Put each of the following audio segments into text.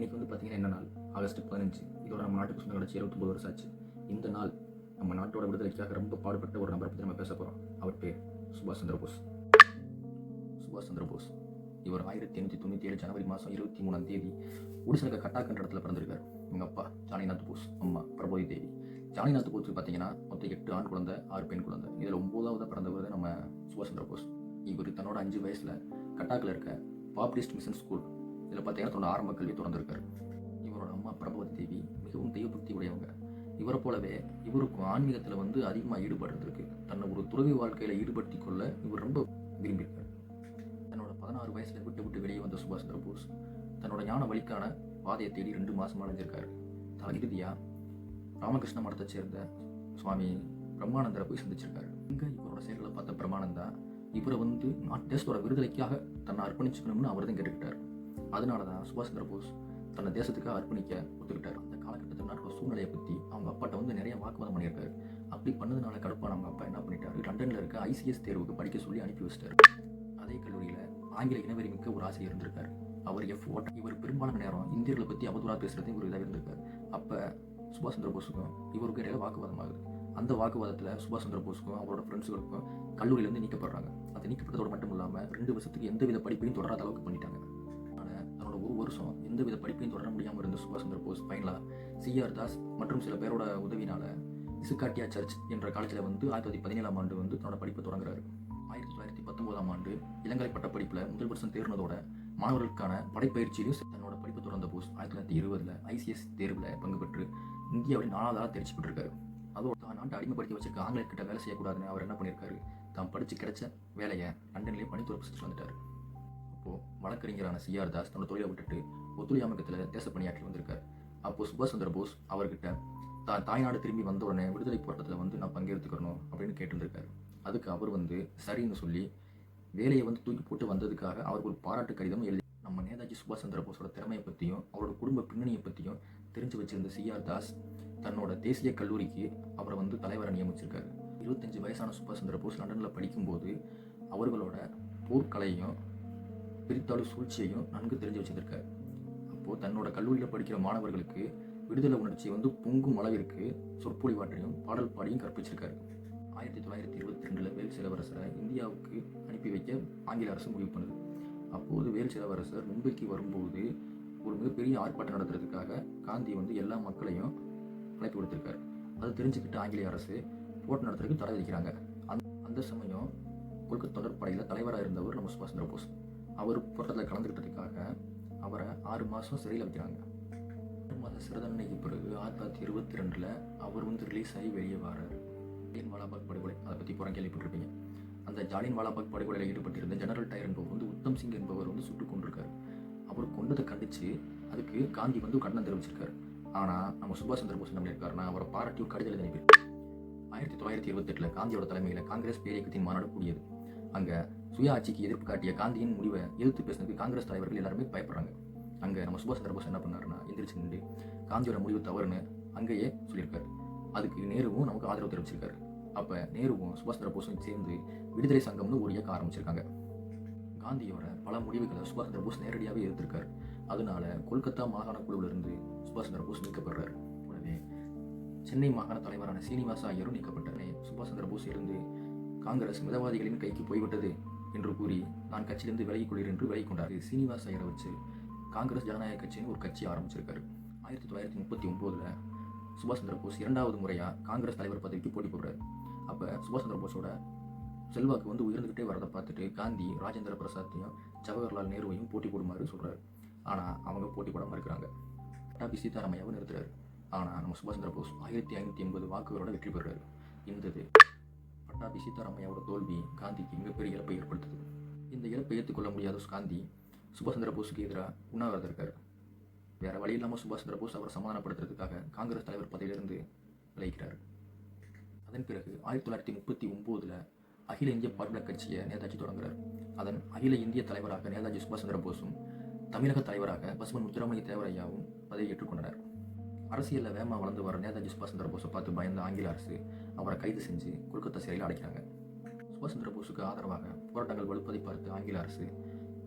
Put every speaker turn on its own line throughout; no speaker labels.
இன்றைக்கி வந்து பார்த்தீங்கன்னா என்ன நாள்? ஆகஸ்ட் பதினஞ்சு. இதோட நம்ம நாட்டுக்கு சொந்த கிடச்சி இருபத்தொம்பது வருஷம் ஆச்சு. இந்த நாள் நம்ம நாட்டோட விடுதலைக்காக ரொம்ப பாடுபட்ட ஒரு நபரை பற்றி நம்ம பேச போகிறோம் அவர் பேர் சுபாஷ் சந்திர போஸ். சுபாஷ் சந்திர போஸ். இவர் ஆயிரத்தி எண்ணூற்றி தொண்ணூற்றி ஏழு ஜனவரி மாதம் இருபத்தி மூணாம் தேதி ஒடிசா கட்டாக்கன்ற இடத்துல பிறந்திருக்காரு. எங்கள் அப்பா ஜானிநாத் போஸ் அம்மா பிரபோதி தேவி. ஜானிநாத் போஸுக்கு பார்த்தீங்கன்னா மொத்தம் எட்டு ஆண் குழந்தை ஆறு பெண் குழந்தை. இதில் ஒம்போதாவது பிறந்தவர் தான் நம்ம சுபாஷ் சந்திர போஸ். இவர் தன்னோட அஞ்சு வயசில் கட்டாக்கில் இருக்க பாப்டிஸ்ட் மிஷன் ஸ்கூல் இதில் பார்த்தீங்கன்னா தன்னோட ஆரம்ப கல்வி தொடர்ந்துருக்காரு. இவரோட அம்மா பிரபவதி தேவி மிகவும் தெய்வபக்தி உடையவங்க. இவரை போலவே இவருக்கும் ஆன்மீகத்தில் வந்து அதிகமாக ஈடுபாடு தன்னை ஒரு துறவி வாழ்க்கையில் ஈடுபடுத்தி கொள்ள இவர் ரொம்ப விரும்பியிருக்கார். தன்னோட பதினாறு வயசில் விட்டு விட்டு வெளியே வந்த சுபாஷ் சந்திர போஸ் தன்னோட ஞான வழிக்கான பாதையை தேடி ரெண்டு மாதம் அடைஞ்சிருக்காரு தான் இறுதியாக ராமகிருஷ்ண மடத்தை சேர்ந்த சுவாமி பிரம்மானந்தரை போய் சந்திச்சிருக்காரு. இங்கே இவரோட செயல்களை பார்த்த பிரம்மானந்தா இவரை வந்து நாட் தேசத்தோட விடுதலைக்காக தன்னை அர்ப்பணிச்சுக்கணும்னு அவர் தான் கேட்டுக்கிட்டார். அதனால தான் சுபாஷ் சந்திர போஸ் தன்னை தேசத்துக்காக அர்ப்பணிக்க ஒத்துக்கிட்டார். அந்த காலகட்டத்தில் நடக்கிற சூழ்நிலையை பற்றி அவங்க அப்பாட்ட வந்து நிறைய வாக்குவாதம் பண்ணியிருக்காரு. அப்படி பண்ணதுனால கடுப்பான அவங்க அப்பா என்ன பண்ணிட்டாரு? லண்டனில் இருக்க ஐசிஎஸ் தேர்வுக்கு படிக்க சொல்லி அனுப்பி வச்சிட்டாரு. அதே கல்லூரியில் ஆங்கில இனவெறி மிக்க ஒரு ஆசிரியர் இருந்திருக்கார். அவர் எஃப் ஓட்ட இவர் பெரும்பாலான நேரம் இந்தியர்களை பற்றி அவதூறாக பேசுறது ஒரு இதாக இருந்திருக்கார். அப்போ சுபாஷ் சந்திர போஸுக்கும் இவருக்கு இடையில வாக்குவாதம் ஆகுது. அந்த வாக்குவாதத்தில் சுபாஷ் சந்திர போஸுக்கும் அவரோட ஃப்ரெண்ட்ஸுகளுக்கும் கல்லூரியிலேருந்து நீக்கப்படுறாங்க. அது நீக்கப்பட்டதோடு மட்டும் இல்லாமல் ரெண்டு வருஷத்துக்கு எந்தவித படிப்பையும் தொடராத அளவுக்கு பண்ணிட்டாங்க. ஒரு வருஷம் எந்தவித படிப்பையும் தொடர முடியாமல் இருந்த சுபாஷ் சந்திர போஸ் ஃபைனலாக சிஆர் தாஸ் மற்றும் சில பேரோட உதவினால இசுகாட்டியா சர்ச் என்ற காலேஜில் வந்து ஆயிரத்தி தொள்ளாயிரத்தி பதினேழாம் ஆண்டு வந்து தன்னோட படிப்பை தொடங்குறாரு. ஆயிரத்தி தொள்ளாயிரத்தி பத்தொன்பதாம் ஆண்டு இளங்கலை பட்ட படிப்பில் முதல் வருஷம் தேர்னதோட மாணவர்களுக்கான படைப்பயிற்சியிலும் தன்னோட படிப்பு தொடர்ந்த போஸ் ஆயிரத்தி தொள்ளாயிரத்தி இருபதில் ஐசிஎஸ் தேர்வில் பங்கு பெற்று இந்தியாவில் நாலாவதாக தேர்ச்சி பெற்றிருக்காரு. அதோட தான் நாட்டை அடிமைப்படுத்தி வச்சிருக்க ஆங்கிலக்கிட்ட வேலை செய்யக்கூடாதுன்னு அவர் என்ன பண்ணியிருக்காரு தான் படித்து கிடைச்ச வேலையை லண்டன்லேயே பணித்துறை செஞ்சு வந்துட்டார். இருந்தப்போ வழக்கறிஞரான சிஆர் தாஸ் தன்னோட தொழிலை விட்டுட்டு ஒத்துழை அமைக்கத்தில் தேச பணியாற்றி வந்திருக்கார். அப்போது சுபாஷ் சந்திர போஸ் அவர்கிட்ட தான் தாய்நாடு திரும்பி வந்த உடனே விடுதலை போராட்டத்தில் வந்து நான் பங்கேற்றுக்கணும் அப்படின்னு கேட்டிருந்திருக்காரு. அதுக்கு அவர் வந்து சரின்னு சொல்லி வேலையை வந்து தூக்கி போட்டு வந்ததுக்காக அவருக்கு ஒரு பாராட்டு கடிதம் எழுதி நம்ம நேதாஜி சுபாஷ் சந்திர போஸோட திறமையை பற்றியும் அவரோட குடும்ப பின்னணியை பற்றியும் தெரிஞ்சு வச்சிருந்த சிஆர் தாஸ் தன்னோட தேசிய கல்லூரிக்கு அவரை வந்து தலைவரை நியமிச்சிருக்காரு. இருபத்தஞ்சு வயசான சுபாஷ் சந்திர போஸ் லண்டனில் படிக்கும்போது அவர்களோட போர்க்கலையும் பிரித்தாளு சூழ்ச்சியையும் நன்கு தெரிஞ்சு வச்சிருக்காரு. அப்போது தன்னோட கல்லூரியில் படிக்கிற மாணவர்களுக்கு விடுதலை உணர்ச்சி வந்து பொங்கும் அளவிற்கு சொற்பொழிவாற்றையும் பாடல் பாடியும் கற்பிச்சிருக்காரு. ஆயிரத்தி தொள்ளாயிரத்தி இருபத்தி ரெண்டில் வேல் சிலவரசரை இந்தியாவுக்கு அனுப்பி வைக்க ஆங்கில அரசு முடிவு பண்ணுது. அப்போது வேல் சிலவரசர் மும்பைக்கு வரும்போது ஒரு மிகப்பெரிய ஆர்ப்பாட்டம் நடத்துறதுக்காக காந்தி வந்து எல்லா மக்களையும் அழைப்பு கொடுத்துருக்காரு. அது தெரிஞ்சுக்கிட்டு ஆங்கிலேய அரசு போட்டு நடத்துறதுக்கு தடை விதிக்கிறாங்க. அந்த அந்த சமயம் கொல்கத்தொடர் தொடர்படையில் தலைவராக இருந்தவர் நம்ம சுபாஷ் சந்திர போஸ். அவர் போராட்டத்தில் கலந்துக்கிட்டதுக்காக அவரை ஆறு மாதம் சிறையில் வைக்கிறாங்க. ஆறு மாதம் சிறை தண்டனைக்கு பிறகு ஆயிரத்தி தொள்ளாயிரத்தி இருபத்தி ரெண்டில் அவர் வந்து ரிலீஸ் ஆகி வெளியே வராரு ஜாலியன் வாலாபாக் படுகொலை அதை பற்றி புறம் கேள்விப்பட்டிருப்பீங்க. அந்த ஜாலியன் வாலாபாக் படுகொலையில் ஈடுபட்டிருந்த ஜெனரல் டயர் என்பவர் வந்து உத்தம் சிங் என்பவர் வந்து சுட்டுக் கொண்டிருக்காரு அவர் கொண்டதை கண்டித்து அதுக்கு காந்தி வந்து கண்டனம் தெரிவிச்சிருக்காரு. ஆனால் நம்ம சுபாஷ் சந்திர போஸ் என்ன பண்ணியிருக்காருன்னா அவரை பாராட்டி ஒரு கடிதம் எழுதி அனுப்பியிருக்காரு ஆயிரத்தி தொள்ளாயிரத்தி இருபத்தெட்டில் காந்தியோட தலைமையில் காங்கிரஸ் பேரியக்கத்தின் மாநாடு கூடியது. அங்கே சுய ஆட்சிக்கு எதிர்ப்பு காட்டிய காந்தியின் முடிவை எதிர்த்து பேசினதுக்கு காங்கிரஸ் தலைவர்கள் எல்லாருமே பயப்படுறாங்க. அங்கே நம்ம சுபாஷ் சந்திர போஸ் என்ன பண்ணாருன்னா எந்திரிச்சு நின்று காந்தியோட முடிவு தவறுன்னு அங்கேயே சொல்லியிருக்காரு. அதுக்கு நேருவும் நமக்கு ஆதரவு தெரிவிச்சிருக்காரு. அப்போ நேருவும் சுபாஷ் சந்திர போஸும் சேர்ந்து விடுதலை சங்கம்னு ஒரு இயக்கம் ஆரம்பிச்சிருக்காங்க. காந்தியோட பல முடிவுகளை சுபாஷ் சந்திர போஸ் நேரடியாகவே எதிர்த்திருக்காரு. அதனால கொல்கத்தா மாகாண குழுவிலிருந்து சுபாஷ் சந்திர போஸ் நீக்கப்படுறாரு. கூடவே சென்னை மாகாண தலைவரான சீனிவாச ஐயரும் நீக்கப்பட்டார். சுபாஷ் சந்திர போஸ் இருந்து காங்கிரஸ் மிதவாதிகளின் கைக்கு போய்விட்டது. என்று கூறி நான் கட்சியிலிருந்து விலகிக் கொள்கிறேன் என்று விலகிக் கொண்டார். சீனிவாஸ் ஐயரை வச்சு காங்கிரஸ் ஜனநாயக கட்சின்னு ஒரு கட்சி ஆரம்பிச்சிருக்காரு. ஆயிரத்தி தொள்ளாயிரத்தி முப்பத்தி ஒம்போதில் சுபாஷ் சந்திர போஸ் இரண்டாவது முறையாக காங்கிரஸ் தலைவர் பதவிக்கு போட்டி போடுறாரு அப்போ சுபாஷ் சந்திர போஸோட செல்வாக்கு வந்து உயர்ந்துக்கிட்டே வரதை பார்த்துட்டு காந்தி ராஜேந்திர பிரசாத்தையும் ஜவஹர்லால் நேருவையும் போட்டி போடுமாறு சொல்கிறாரு ஆனால் அவங்க போட்டி போடாமல் இருக்கிறாங்க. டாபி சீதாராமையாவும் நிறுத்துறாரு. ஆனால் நம்ம சுபாஷ் சந்திர போஸ் ஆயிரத்தி ஐநூற்றி எண்பது வாக்குகளோட வெற்றி பெறுறாரு. இருந்தது பட்டாபி சீதாராமையாவோட தோல்வி காந்திக்கு மிகப்பெரிய இழப்பை ஏற்படுத்துது. இந்த இழப்பை ஏற்றுக்கொள்ள முடியாத காந்தி சுபாஷ் சந்திர போஸுக்கு எதிராக உண்ணாவிரதம் இருக்கார். வேற வழி இல்லாமல் சுபாஷ் சந்திர போஸ் அவரை சமாதானப்படுத்துறதுக்காக காங்கிரஸ் தலைவர் பதவியிலிருந்து விளைக்கிறார் அதன் பிறகு ஆயிரத்தி தொள்ளாயிரத்தி முப்பத்தி ஒம்போதில் அகில இந்திய பார்ப்பன கட்சியை நேதாஜி தொடங்குறார். அதன் அகில இந்திய தலைவராக நேதாஜி சுபாஷ் சந்திர போஸும் தமிழக தலைவராக பசுமன் முத்துராமலிங்க தேவரையாவும் பதவி ஏற்றுக்கொண்டனர் அரசியலில் வேகமாக வளர்ந்து வர நேதாஜி சுபாஷ் சந்திர போஸை பார்த்து பயந்த ஆங்கில அரசு அவரை கைது செஞ்சு கொல்கத்தா சிறையில் அடைக்கிறாங்க. சுபாஷ் சந்திர போஸுக்கு ஆதரவாக போராட்டங்கள் வலுப்பதை பார்த்து ஆங்கில அரசு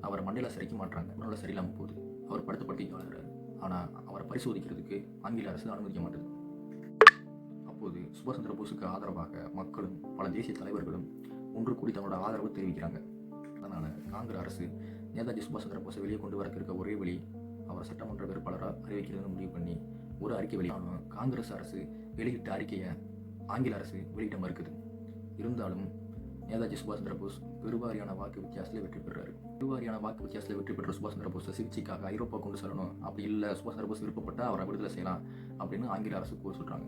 அவரை மண்டல சிறைக்கு மாற்றாங்க. மண்டல சரியில்லாமல் போகுது. அவர் படுத்த படுக்கைக்கு ஆனால் அவரை பரிசோதிக்கிறதுக்கு ஆங்கில அரசு அனுமதிக்க மாட்டேது. அப்போது சுபாஷ் சந்திர போஸுக்கு ஆதரவாக மக்களும் பல தேசிய தலைவர்களும் ஒன்று கூடி தங்களோட ஆதரவு தெரிவிக்கிறாங்க. அதனால் காங்கிரஸ் அரசு நேதாஜி சுபாஷ் சந்திர போஸை வெளியே கொண்டு வரக்கு இருக்க ஒரே வழி அவர் சட்டமன்ற வேட்பாளராக அறிவிக்கிறதுன்னு முடிவு பண்ணி ஒரு அறிக்கை வெளியானோம் காங்கிரஸ் அரசு வெளியிட்ட அறிக்கையை ஆங்கில அரசு வெளியிட மறுக்குது. இருந்தாலும் நேதாஜி சுபாஷ் சந்திரபோஸ் பெருவாரியான வாக்கு வித்தியாசத்தில் வெற்றி பெறாரு பெருவாரியான வாக்கு வித்தியாசத்தில் வெற்றி பெற்ற சுபாஷ் சந்திர போஸை சிகிச்சைக்காக ஐரோப்பா கொண்டு செல்லணும். அப்படி இல்லை சுபாஷ் சந்திரபோஸ் விருப்பப்பட்டால் அவரை விடுதலை செய்யலாம் அப்படின்னு ஆங்கில அரசு கூற சொல்கிறாங்க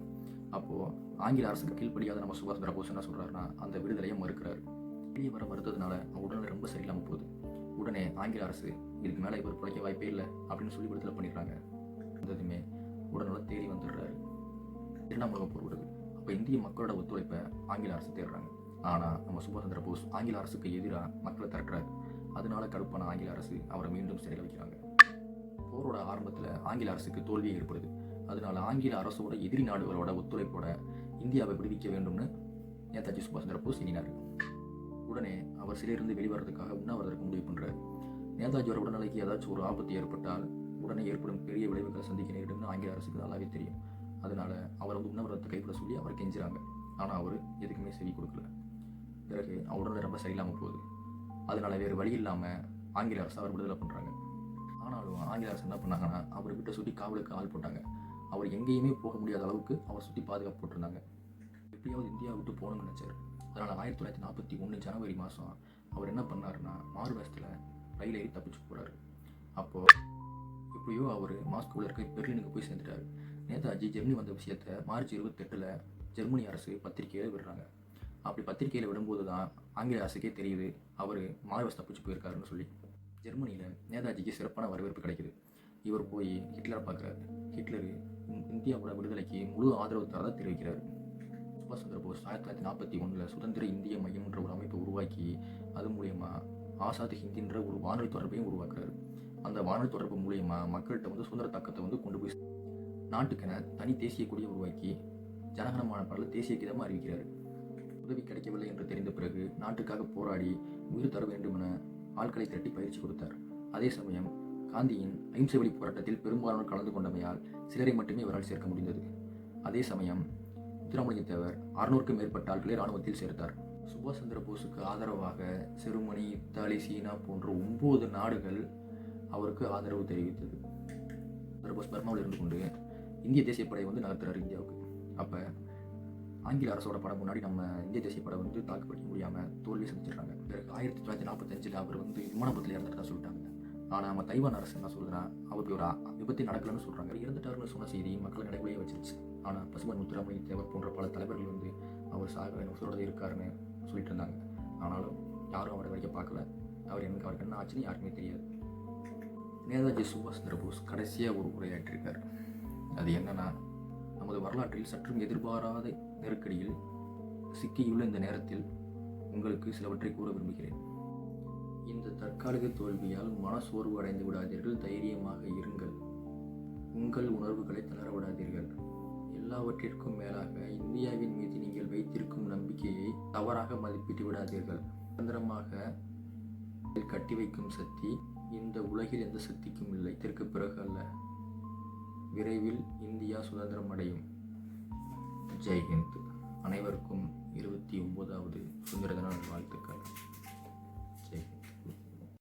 அப்போது ஆங்கில அரசுக்கு கீழ்ப்படியாத நம்ம சுபாஷ் சந்திரபோஸ் என்ன சொல்கிறாருன்னா அந்த விடுதலையை மறுக்கிறாரு. வெளியே வர மறுத்ததுனால அவர் உடல்நிலை ரொம்ப சரியில்லாமல் போகுது. உடனே ஆங்கில அரசு இதுக்கு மேலே இவர் பிழைக்க வாய்ப்பே இல்லை அப்படின்னு சொல்லி விடுதலை பண்ணிடுறாங்க. வந்ததுமே உடனே தேடி வந்துடுறாரு. இரண்டாம் போர் விடுது. அப்போ இந்திய மக்களோட ஒத்துழைப்பை ஆங்கில அரசு தேடுறாங்க. ஆனால் நம்ம சுபாஷ் சந்திர போஸ் ஆங்கில அரசுக்கு எதிராக மக்களை திரட்டுறாரு. அதனால கடுப்பான ஆங்கில அரசு அவரை மீண்டும் சிறையில் வைக்கிறாங்க. போரோட ஆரம்பத்தில் ஆங்கில அரசுக்கு தோல்வி ஏற்படுது. அதனால ஆங்கில அரசோட எதிரி நாடுகளோட ஒத்துழைப்போட இந்தியாவை விடுவிக்க வேண்டும்னு நேதாஜி சுபாஷ் சந்திர போஸ் எண்ணினார். உடனே அவர் சிறையிலிருந்து வெளிவரதுக்காக உண்ணாவிரதற்கு முடிவு பண்ணுறாரு நேதாஜியோட உடல்நிலைக்கு ஏதாச்சும் ஒரு ஆபத்து ஏற்பட்டால் உடனே ஏற்படும் பெரிய விளைவுகளை சந்திக்க நேரிடும்னு ஆங்கில அரசுக்கு நல்லாவே தெரியும். அதனால அவர் வந்து உண்ணவரத்தை கைவிட சொல்லி அவர் கெஞ்சுறாங்க. ஆனால் அவர் எதுக்குமே செவி கொடுக்கல. பிறகு அவரோட ரொம்ப சரியில்லாமல் போகுது. அதனால் வேறு வழி இல்லாமல் ஆங்கில அரசு அவர் விடுதலை பண்ணுறாங்க ஆனாலும் ஆங்கில அரசு என்ன பண்ணாங்கன்னா அவர் கிட்ட சுற்றி காவலுக்கு ஆள் போட்டாங்க. அவர் எங்கேயுமே போக முடியாத அளவுக்கு அவர் சுற்றி பாதுகாப்பு போட்டிருந்தாங்க. எப்படியாவது இந்தியா விட்டு போகணும்னு நினச்சார். அதனால் ஆயிரத்தி தொள்ளாயிரத்தி நாற்பத்தி ஒன்று ஜனவரி மாதம் அவர் என்ன பண்ணாருன்னா மாறு வேஷத்தில் ரயில் ஏறி தப்பிச்சு போகிறாரு அப்போது எப்படியோ அவர் மாஸ்கோவில் இருக்க பெர்லினுக்கு போய் சேர்ந்துட்டாரு. நேதாஜி ஜெர்மனி வந்த விஷயத்த மார்ச் இருபத்தெட்டில் ஜெர்மனி அரசு பத்திரிகையில் விடுறாங்க. அப்படி பத்திரிகையில் விடும்போது தான் ஆங்கில அரசுக்கே தெரியுது அவர் மார்வஸ் தப்பிச்சு போயிருக்காருன்னு சொல்லி. ஜெர்மனியில் நேதாஜிக்கு சிறப்பான வரவேற்பு கிடைக்குது. இவர் போய் ஹிட்லரை பார்க்குறாரு. ஹிட்லரு இந்- இந்தியாவோட விடுதலைக்கு முழு ஆதரவு தரதாக தெரிவிக்கிறார். சுபாஷ் சந்திர போஸ் ஆயிரத்தி தொள்ளாயிரத்தி நாற்பத்தி ஒன்றில் சுதந்திர இந்திய மையம்ன்ற ஒரு அமைப்பை உருவாக்கி அது மூலயமா ஆசாத் ஹிந்தின்ற ஒரு வானொலி தொடர்பையும் உருவாக்குறாரு. அந்த வானொலி தொடர்பு மூலயமா மக்கள்கிட்ட வந்து சுதந்திர தாக்கத்தை வந்து கொண்டு போய் நாட்டுக்கென தனி தேசிய கொடியை உருவாக்கி ஜனகணமான பாடல தேசிய கீதமாக அறிவிக்கிறார். உதவி கிடைக்கவில்லை என்று தெரிந்த பிறகு நாட்டுக்காக போராடி உயிர் தர வேண்டுமென ஆட்களை திரட்டி பயிற்சி கொடுத்தார். அதே சமயம் காந்தியின் அஹிம்சை வழி போராட்டத்தில் பெரும்பாலானோர் கலந்து கொண்டமையால் சிலரை மட்டுமே இவரால் சேர்க்க முடிந்தது. அதே சமயம் முத்துராமலிங்க தேவர் அறுநூறுக்கும் மேற்பட்ட ஆட்களை இராணுவத்தில் சேர்த்தார். சுபாஷ் சந்திர போஸுக்கு ஆதரவாக செருமனி இத்தாலி சீனா போன்ற ஒன்பது நாடுகள் அவருக்கு ஆதரவு தெரிவித்தது. சந்திர போஸ் பர்மாவில் இருந்து கொண்டு இந்திய தேசிய படையை வந்து நகர்த்துறாரு இந்தியாவுக்கு. அப்போ ஆங்கில அரசோட படம் முன்னாடி நம்ம இந்திய தேசிய படம் வந்து தாக்குப்பிடிக்க முடியாமல் தோல்வி சந்திச்சிடுறாங்க. பிறகு ஆயிரத்தி தொள்ளாயிரத்தி நாற்பத்தஞ்சில் அவர் வந்து விமானபத்தில் இறந்துட்டா சொல்லிட்டாங்க. ஆனால் நம்ம தைவான் அரசு என்ன சொல்கிறா அவருக்கு ஒரு விபத்து நடக்கலன்னு சொல்கிறாங்க இறந்துட்டாருன்னு சொன்ன செய்தி மக்கள் நடைமுறையே வச்சிருச்சு. ஆனால் பசுமன் முத்துராமலிங்க தேவர் போன்ற பல தலைவர்கள் வந்து அவர் சாக உசுரோட இருக்காருன்னு சொல்லிட்டு இருந்தாங்க. ஆனாலும் யாரும் அவரை வரைக்கும் பார்க்கல. அவர் எனக்கு அவருக்கு என்ன ஆச்சுன்னு யாருக்குமே தெரியாது. நேதாஜி சுபாஷ் சந்திர போஸ் கடைசியாக ஒரு உரையாற்றிருக்கார். அது என்னன்னா நமது வரலாற்றில் சற்றும் எதிர்பாராத நெருக்கடியில் சிக்கியுள்ள இந்த நேரத்தில் உங்களுக்கு சிலவற்றை கூற விரும்புகிறேன். இந்த தற்காலிக தோல்வியால் மனசோர்வு அடைந்து விடாதீர்கள் தைரியமாக இருங்கள். உங்கள் உணர்வுகளை தளர விடாதீர்கள். எல்லாவற்றிற்கும் மேலாக இந்தியாவின் மீது நீங்கள் வைத்திருக்கும் நம்பிக்கையை தவறாக மதிப்பிட்டு விடாதீர்கள். சுதந்திரமாக கட்டி வைக்கும் சக்தி இந்த உலகில் எந்த சக்திக்கும் இல்லை. இதற்கு பிறகு அல்ல. விரைவில் இந்தியா சுதந்திரம் அடையும். ஜெய்ஹிந்த். அனைவருக்கும் இருபத்தி ஒம்போதாவது சுதந்திர தின வாழ்த்துக்கள்.